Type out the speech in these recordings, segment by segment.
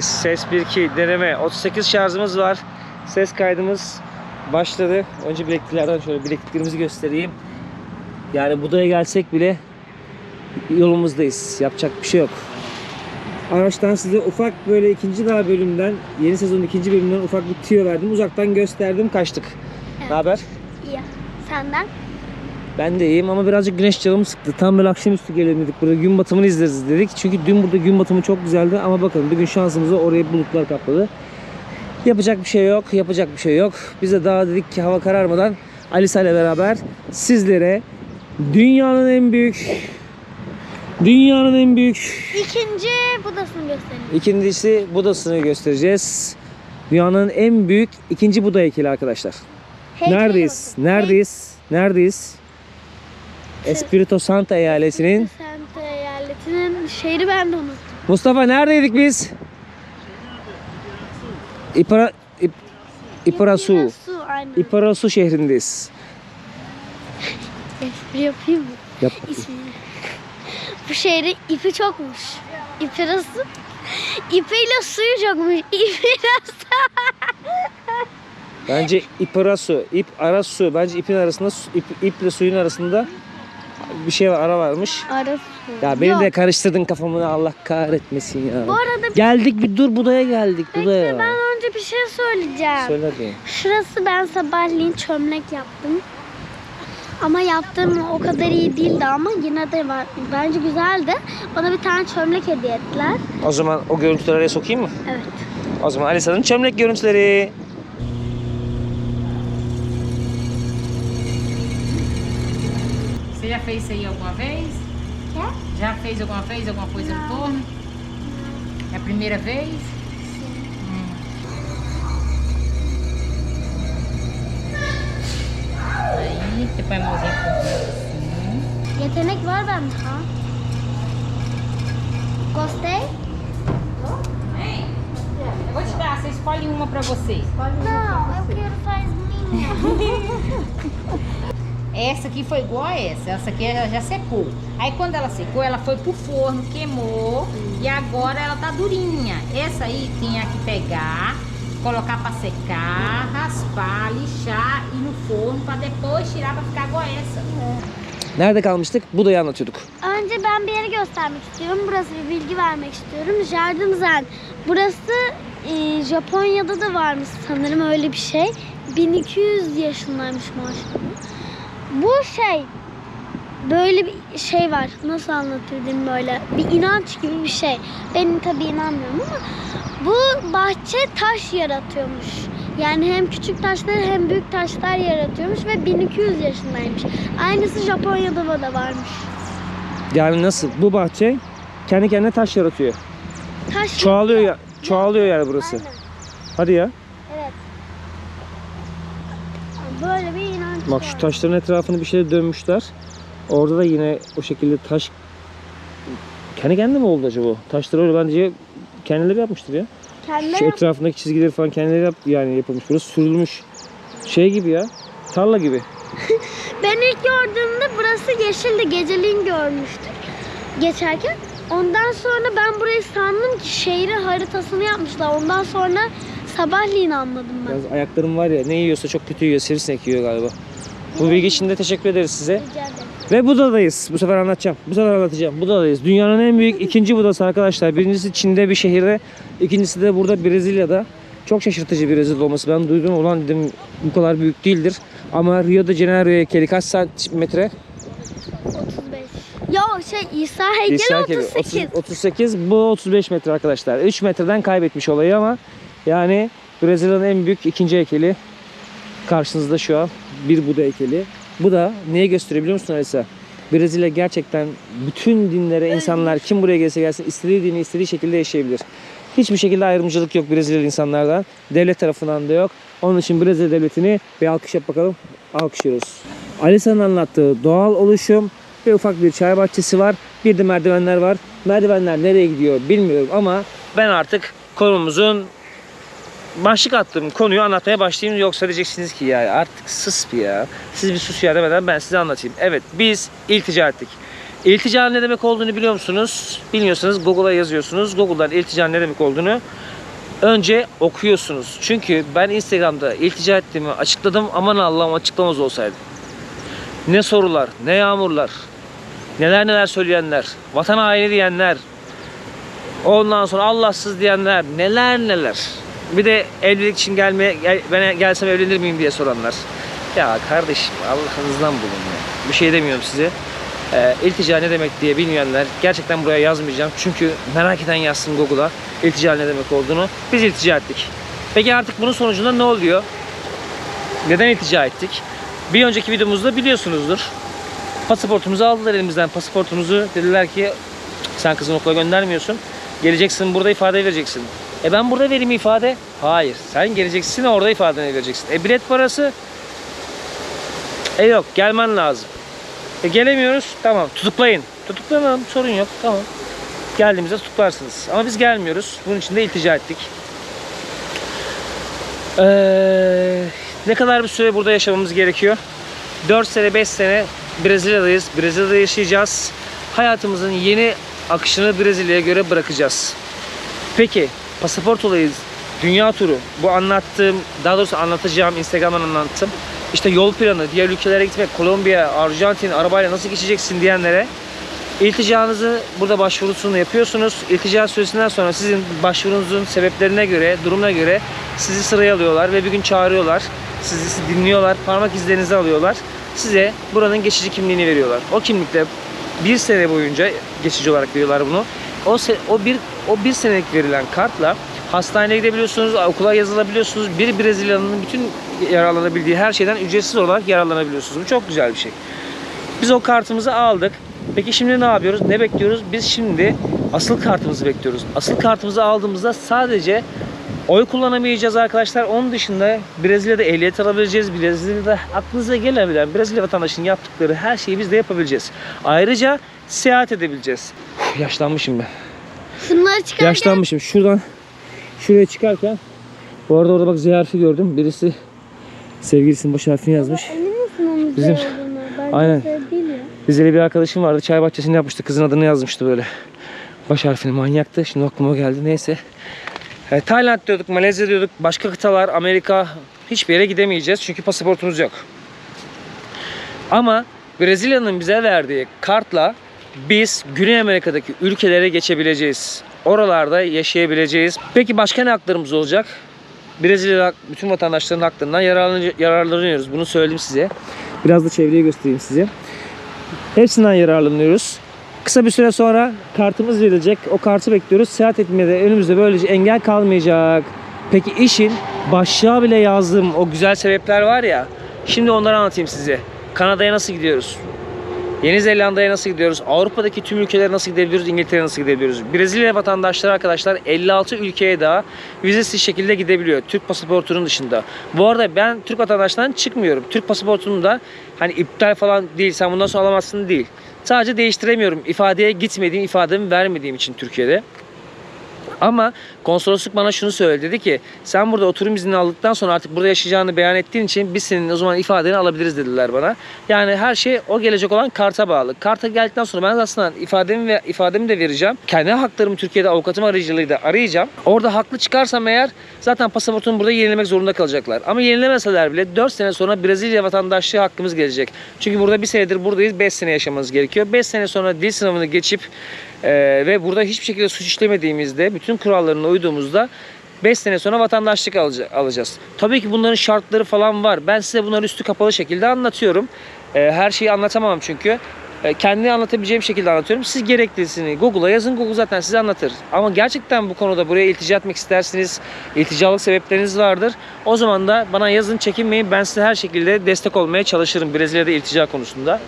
Ses 1-2 deneme 38 şarjımız var. Ses kaydımız başladı. Önce bilekliklerden şöyle bilekliklerimizi göstereyim. Yani Buda'ya gelsek bile yolumuzdayız. Yapacak bir şey yok. Araçtan size ufak böyle ikinci daha bölümden, yeni sezonun ikinci bölümünden ufak bir tüyo verdim. Uzaktan gösterdim, kaçtık. Ne haber? İyi. Senden? Ben de iyiyim ama birazcık güneş canımı sıktı. Tam böyle akşamüstü gelelim dedik. Burada gün batımını izleriz dedik. Çünkü dün burada gün batımı çok güzeldi ama bakın bugün şansımızı oraya bulutlar kapladı. Yapacak bir şey yok, yapacak bir şey yok. Biz de daha dedik ki hava kararmadan Alisa ile beraber sizlere dünyanın en büyük dünyanın en büyük İkinci budasını göstereyim. ikincisi Buda'sını göstereceğiz. Dünyanın en büyük ikinci Buda heykeli arkadaşlar. Heykele Neredeyiz? bakın. Neredeyiz? Neredeyiz? Espirito Santo eyaletinin Sente eyaletinin şehri ben de unuttum. Mustafa neredeydik biz? İpara İp, İparasu. İparasu şehrindeyiz. Espri yapayım mı? Yap. İsmini. Bu şehrin ipi çokmuş. İpirası. İpiyle suyu çokmuş. İpirası. Bence İparasu, İp Arasu. Bence ipin arasında ip, iple suyun arasında bir şey var, ara varmış. Arası. Ya beni Yok. de karıştırdın kafamı Allah kahretmesin ya. Bu arada Geldik bir dur Buda'ya geldik Buda'ya. ben önce bir şey söyleyeceğim. Söyle hadi. Şurası ben sabahleyin çömlek yaptım. Ama yaptığım o kadar iyi değildi ama yine de var. Bence güzeldi. Bana bir tane çömlek hediye ettiler. O zaman o görüntüleri araya sokayım mı? Evet. O zaman Alisa'nın çömlek görüntüleri. Já fez isso aí alguma vez? Já. Já fez alguma vez alguma coisa no torno? É a primeira vez? Hum. Aí, você põe a mãozinha por assim. Yetenek var bende ha. Gostei? Vem. Eu vou te dar, você escolhe uma pra você. Não, eu quero faz minha. Essa aqui foi igual a essa. Essa aqui ela já secou. Aí quando ela secou, ela foi pro forno, queimou e agora ela tá durinha. Essa aí tinha que pegar, colocar pra secar, raspar, lixar e no forno pra depois tirar pra ficar igual essa. Nerede kalmıştık? Buda'yı anlatıyorduk. Önce ben bir yeri göstermek istiyorum. Burası bir bilgi vermek istiyorum. Jardim Zen. Burası e, Japonya'da da varmış sanırım öyle bir şey. 1200 yaşındaymış maşallah. Bu şey böyle bir şey var. Nasıl anlatırdım böyle? Bir inanç gibi bir şey. Ben tabii inanmıyorum ama bu bahçe taş yaratıyormuş. Yani hem küçük taşlar hem büyük taşlar yaratıyormuş ve 1200 yaşındaymış. Aynısı Japonya'da da varmış. Yani nasıl? Bu bahçe kendi kendine taş yaratıyor. Taş Çoğalıyor ya. Çoğalıyor yani burası. Aynen. Hadi ya. Evet. Böyle bir inanç Bak şu taşların etrafını bir şeyle dönmüşler. Orada da yine o şekilde taş kendi kendine mi oldu acaba? Taşları öyle bence kendileri yapmıştır ya. Kendine Şu etrafındaki çizgileri falan kendileri yap yani yapılmış. Burası sürülmüş. Şey gibi ya. Tarla gibi. Ben ilk gördüğümde burası yeşildi. Geceliğin görmüştük. Geçerken. Ondan sonra ben burayı sandım ki şehri haritasını yapmışlar. Ondan sonra sabahleyin anladım ben. Biraz ayaklarım var ya ne yiyorsa çok kötü yiyor. Sivrisinek yiyor galiba. Bu bilgi için de teşekkür ederiz size. Ve Buda'dayız. Bu sefer anlatacağım. Bu sefer anlatacağım. Buda'dayız. Dünyanın en büyük ikinci Buda'sı arkadaşlar. Birincisi Çin'de bir şehirde. ikincisi de burada Brezilya'da. Çok şaşırtıcı bir rezil olması. Ben duydum ulan dedim bu kadar büyük değildir. Ama Rio de Janeiro heykeli kaç santimetre? 35. Ya şey İsa heykeli İsa heykeli 38. 30 38 bu 35 metre arkadaşlar. 3 metreden kaybetmiş olayı ama yani Brezilya'nın en büyük ikinci heykeli karşınızda şu an bir Buda heykeli. Bu da neye gösteriyor biliyor musun Alisa? Brezilya gerçekten bütün dinlere insanlar kim buraya gelse gelsin istediği dini istediği şekilde yaşayabilir. Hiçbir şekilde ayrımcılık yok Brezilyalı insanlardan. Devlet tarafından da yok. Onun için Brezilya devletini bir alkış yap bakalım. Alkışlıyoruz. Alisa'nın anlattığı doğal oluşum ve ufak bir çay bahçesi var. Bir de merdivenler var. Merdivenler nereye gidiyor bilmiyorum ama ben artık konumuzun başlık attığım konuyu anlatmaya başlayayım. Yoksa diyeceksiniz ki ya artık sus bir ya. Siz bir sus ya demeden ben size anlatayım. Evet biz iltica ettik. İltica ne demek olduğunu biliyor musunuz? Bilmiyorsanız Google'a yazıyorsunuz. Google'dan iltica ne demek olduğunu önce okuyorsunuz. Çünkü ben Instagram'da iltica ettiğimi açıkladım. Aman Allah'ım açıklamaz olsaydı. Ne sorular, ne yağmurlar, neler neler söyleyenler, vatan haini diyenler, ondan sonra Allahsız diyenler, neler neler. Bir de evlilik için gelmeye, gel, ben gelsem evlenir miyim diye soranlar. Ya kardeşim Allah'ınızdan bulun ya. Bir şey demiyorum size. Ee, iltica ne demek diye bilmeyenler gerçekten buraya yazmayacağım. Çünkü merak eden yazsın Google'a iltica ne demek olduğunu. Biz iltica ettik. Peki artık bunun sonucunda ne oluyor? Neden iltica ettik? Bir önceki videomuzda biliyorsunuzdur. Pasaportumuzu aldılar elimizden. Pasaportumuzu dediler ki sen kızını okula göndermiyorsun. Geleceksin burada ifade vereceksin. E ben burada vereyim ifade. Hayır. Sen geleceksin orada ifadeni vereceksin. E bilet parası. E yok gelmen lazım. E gelemiyoruz. Tamam tutuklayın. Tutuklanalım sorun yok. Tamam. Geldiğimizde tutuklarsınız. Ama biz gelmiyoruz. Bunun için de iltica ettik. Ee, ne kadar bir süre burada yaşamamız gerekiyor? 4 sene 5 sene Brezilya'dayız. Brezilya'da yaşayacağız. Hayatımızın yeni akışını Brezilya'ya göre bırakacağız. Peki pasaport olayı, dünya turu bu anlattığım, daha doğrusu anlatacağım Instagram'dan anlattım. İşte yol planı, diğer ülkelere gitmek, Kolombiya, Arjantin, arabayla nasıl geçeceksin diyenlere İlticanızı burada başvurusunu yapıyorsunuz. İltica süresinden sonra sizin başvurunuzun sebeplerine göre, durumuna göre sizi sıraya alıyorlar ve bir gün çağırıyorlar. Sizi dinliyorlar, parmak izlerinizi alıyorlar. Size buranın geçici kimliğini veriyorlar. O kimlikle bir sene boyunca geçici olarak veriyorlar bunu. O, o bir o bir senelik verilen kartla hastaneye gidebiliyorsunuz, okula yazılabiliyorsunuz. Bir Brezilya'nın bütün yararlanabildiği her şeyden ücretsiz olarak yararlanabiliyorsunuz. Bu çok güzel bir şey. Biz o kartımızı aldık. Peki şimdi ne yapıyoruz? Ne bekliyoruz? Biz şimdi asıl kartımızı bekliyoruz. Asıl kartımızı aldığımızda sadece oy kullanamayacağız arkadaşlar. Onun dışında Brezilya'da ehliyet alabileceğiz. Brezilya'da aklınıza gelebilen Brezilya vatandaşının yaptıkları her şeyi biz de yapabileceğiz. Ayrıca seyahat edebileceğiz. Uf, yaşlanmışım ben. Şunları çıkarken Yaşlanmışım. Şuradan şuraya çıkarken bu arada orada bak Z harfi gördüm. Birisi sevgilisinin baş harfini yazmış. Bizim- Aynen. Rizeli bir arkadaşım vardı. Çay bahçesinde yapmıştı. Kızın adını yazmıştı böyle. Baş harfini manyaktı. Şimdi aklıma geldi. Neyse. E, Tayland diyorduk, Malezya diyorduk. Başka kıtalar, Amerika hiçbir yere gidemeyeceğiz. Çünkü pasaportumuz yok. Ama Brezilya'nın bize verdiği kartla biz Güney Amerika'daki ülkelere geçebileceğiz. Oralarda yaşayabileceğiz. Peki başka ne haklarımız olacak? Brezilya'da bütün vatandaşların yararlan- yararlanıyoruz. Bunu söyledim size. Biraz da çevreyi göstereyim size. Hepsinden yararlanıyoruz. Kısa bir süre sonra kartımız verilecek. O kartı bekliyoruz. Seyahat etmeye de önümüzde böylece engel kalmayacak. Peki işin başlığa bile yazdığım o güzel sebepler var ya. Şimdi onları anlatayım size. Kanada'ya nasıl gidiyoruz? Yeni Zelanda'ya nasıl gidiyoruz? Avrupa'daki tüm ülkelere nasıl gidebiliyoruz? İngiltere'ye nasıl gidebiliyoruz? Brezilya vatandaşları arkadaşlar 56 ülkeye daha vizesiz şekilde gidebiliyor. Türk pasaportunun dışında. Bu arada ben Türk vatandaşlarından çıkmıyorum. Türk pasaportunun da hani iptal falan değil. Sen bundan sonra alamazsın değil. Sadece değiştiremiyorum. İfadeye gitmediğim, ifademi vermediğim için Türkiye'de. Ama konsolosluk bana şunu söyledi. Dedi ki sen burada oturum izni aldıktan sonra artık burada yaşayacağını beyan ettiğin için biz senin o zaman ifadeni alabiliriz dediler bana. Yani her şey o gelecek olan karta bağlı. Karta geldikten sonra ben aslında ifademi ve ifademi de vereceğim. Kendi haklarımı Türkiye'de avukatım aracılığıyla arayacağım. Orada haklı çıkarsam eğer zaten pasaportumu burada yenilemek zorunda kalacaklar. Ama yenilemeseler bile 4 sene sonra Brezilya vatandaşlığı hakkımız gelecek. Çünkü burada bir senedir buradayız. 5 sene yaşamamız gerekiyor. 5 sene sonra dil sınavını geçip ee, ve burada hiçbir şekilde suç işlemediğimizde, bütün kurallarına uyduğumuzda 5 sene sonra vatandaşlık alacağız. Tabii ki bunların şartları falan var. Ben size bunları üstü kapalı şekilde anlatıyorum. Ee, her şeyi anlatamam çünkü. Ee, kendi anlatabileceğim şekilde anlatıyorum. Siz gereklisini Google'a yazın. Google zaten size anlatır. Ama gerçekten bu konuda buraya iltica etmek istersiniz. İlticalık sebepleriniz vardır. O zaman da bana yazın çekinmeyin. Ben size her şekilde destek olmaya çalışırım Brezilya'da iltica konusunda.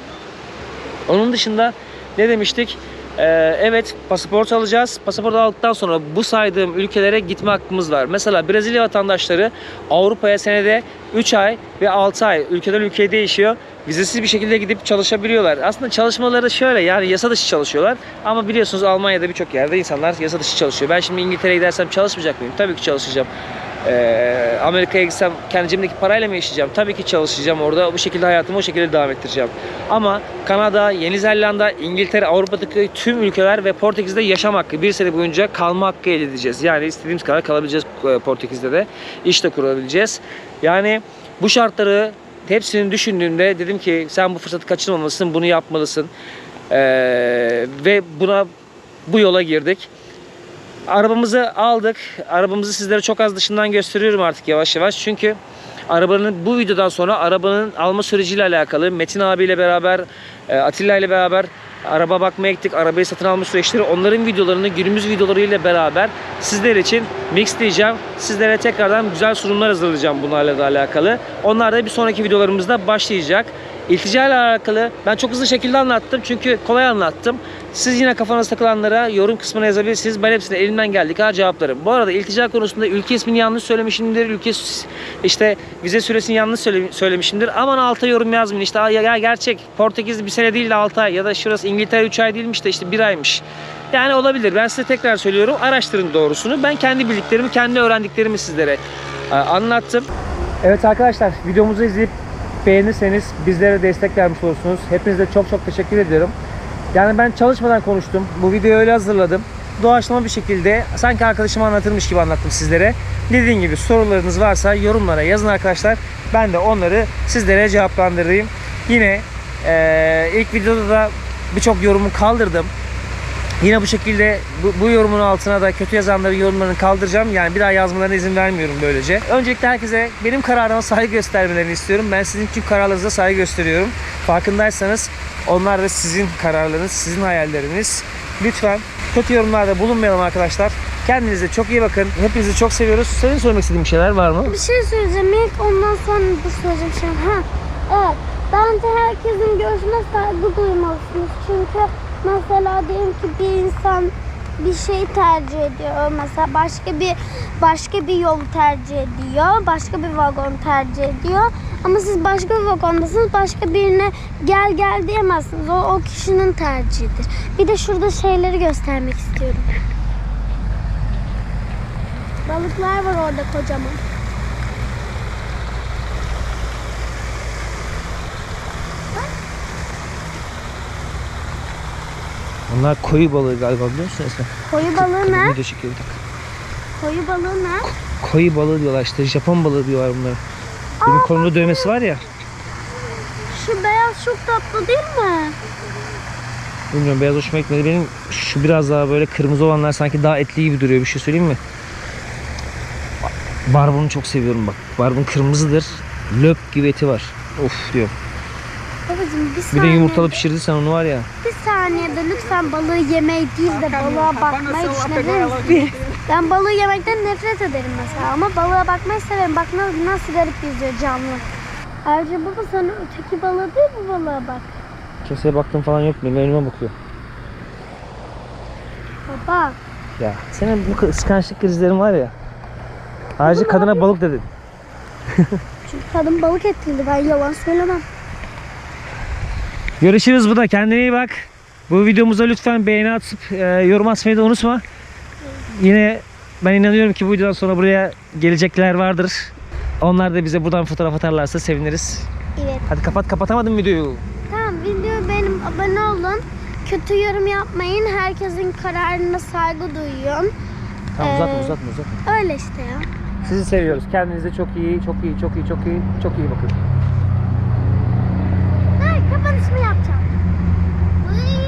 Onun dışında ne demiştik? Ee, evet pasaport alacağız. Pasaport aldıktan sonra bu saydığım ülkelere gitme hakkımız var. Mesela Brezilya vatandaşları Avrupa'ya senede 3 ay ve 6 ay ülkeden ülkeye değişiyor. Vizesiz bir şekilde gidip çalışabiliyorlar. Aslında çalışmaları şöyle yani yasa dışı çalışıyorlar. Ama biliyorsunuz Almanya'da birçok yerde insanlar yasa dışı çalışıyor. Ben şimdi İngiltere'ye gidersem çalışmayacak mıyım? Tabii ki çalışacağım. Ee, Amerika'ya gitsem kendi cebimdeki parayla mı yaşayacağım? Tabii ki çalışacağım orada. Bu şekilde hayatımı o şekilde devam ettireceğim. Ama Kanada, Yeni Zelanda, İngiltere, Avrupa'daki tüm ülkeler ve Portekiz'de yaşam hakkı bir sene boyunca kalma hakkı elde edeceğiz. Yani istediğimiz kadar kalabileceğiz e, Portekiz'de de. İş de kurabileceğiz. Yani bu şartları hepsini düşündüğümde dedim ki sen bu fırsatı kaçırmamalısın, bunu yapmalısın. Ee, ve buna bu yola girdik. Arabamızı aldık. Arabamızı sizlere çok az dışından gösteriyorum artık yavaş yavaş. Çünkü arabanın bu videodan sonra arabanın alma süreciyle alakalı Metin abiyle beraber e, Atilla ile beraber araba bakmaya gittik. Arabayı satın alma süreçleri onların videolarını günümüz videolarıyla beraber sizler için mixleyeceğim. Sizlere tekrardan güzel sunumlar hazırlayacağım bunlarla da alakalı. Onlar da bir sonraki videolarımızda başlayacak. İltica ile alakalı ben çok hızlı şekilde anlattım çünkü kolay anlattım. Siz yine kafanız takılanlara yorum kısmına yazabilirsiniz. Ben hepsine elimden geldiği kadar cevaplarım. Bu arada iltica konusunda ülke ismini yanlış söylemişimdir. Ülke işte vize süresini yanlış söyle- söylemişimdir. Aman alta yorum yazmayın. İşte "Aa, ya, gerçek Portekiz bir sene değil de 6 ay ya da şurası İngiltere 3 ay değilmiş de işte 1 aymış. Yani olabilir. Ben size tekrar söylüyorum. Araştırın doğrusunu. Ben kendi bildiklerimi, kendi öğrendiklerimi sizlere anlattım. Evet arkadaşlar videomuzu izleyip beğenirseniz bizlere destek vermiş olursunuz. Hepinize çok çok teşekkür ediyorum. Yani ben çalışmadan konuştum. Bu videoyu öyle hazırladım. Doğaçlama bir şekilde sanki arkadaşıma anlatırmış gibi anlattım sizlere. Dediğim gibi sorularınız varsa yorumlara yazın arkadaşlar. Ben de onları sizlere cevaplandırayım. Yine eee, ilk videoda da birçok yorumu kaldırdım. Yine bu şekilde bu, bu yorumun altına da kötü yazanların yorumlarını kaldıracağım. Yani bir daha yazmalarına izin vermiyorum böylece. Öncelikle herkese benim kararıma saygı göstermelerini istiyorum. Ben sizin tüm kararlarınıza saygı gösteriyorum. Farkındaysanız onlar da sizin kararlarınız, sizin hayalleriniz. Lütfen kötü yorumlarda bulunmayalım arkadaşlar. Kendinize çok iyi bakın. Hepinizi çok seviyoruz. Senin söylemek istediğin şeyler var mı? Bir şey söyleyeceğim ilk ondan sonra bu söyleyeceğim şey. Ha, evet. Bence herkesin görüşüne saygı duymalısınız. Çünkü mesela diyelim ki bir insan bir şey tercih ediyor. Mesela başka bir başka bir yolu tercih ediyor. Başka bir vagon tercih ediyor. Ama siz başka bir vagondasınız. Başka birine gel gel diyemezsiniz. O, o kişinin tercihidir. Bir de şurada şeyleri göstermek istiyorum. Balıklar var orada kocaman. Onlar koyu balığı galiba biliyor musun Esra? Koyu balığı ne? Video çekiyor bir dakika. Koyu balığı ne? Koyu balığı diyorlar işte. Japon balığı diyorlar bunlara. Benim kolumda dövmesi var ya. Şu beyaz çok tatlı değil mi? Bilmiyorum beyaz hoşuma gitmedi. Benim şu biraz daha böyle kırmızı olanlar sanki daha etli gibi duruyor. Bir şey söyleyeyim mi? Barbunu çok seviyorum bak. Barbun kırmızıdır. Löp gibi eti var. Of diyor. Babacığım bir Bir saniye. de yumurtalı pişirdiysen onu var ya. Bir saniyede lütfen balığı yemeyi değil de balığa bakmayı düşünebilir misin? Ben balığı yemekten nefret ederim mesela ama balığa bakmayı severim. Bak nasıl, nasıl garip yüzüyor canlı. Ayrıca baba sana öteki balığı değil bu balığa bak. Keseye baktım falan yok benim önüme bakıyor. Baba Ya senin bu kıskançlık krizlerin var ya. Ayrıca kadına balık dedin. çünkü kadın balık etliydi ben yalan söylemem. Görüşürüz bu da. Kendine iyi bak. Bu videomuza lütfen beğeni atıp e, yorum atmayı da unutma. Yine ben inanıyorum ki bu videodan sonra buraya gelecekler vardır. Onlar da bize buradan fotoğraf atarlarsa seviniriz. Evet. Hadi kapat kapatamadım videoyu. Tamam video benim abone olun. Kötü yorum yapmayın. Herkesin kararına saygı duyuyorum. Tamam ee, uzatma ee, uzatma uzatma. Öyle işte ya. Sizi seviyoruz. Kendinize çok iyi, çok iyi, çok iyi, çok iyi, çok iyi bakın. Dur kapanışımı yapacağım. Uy.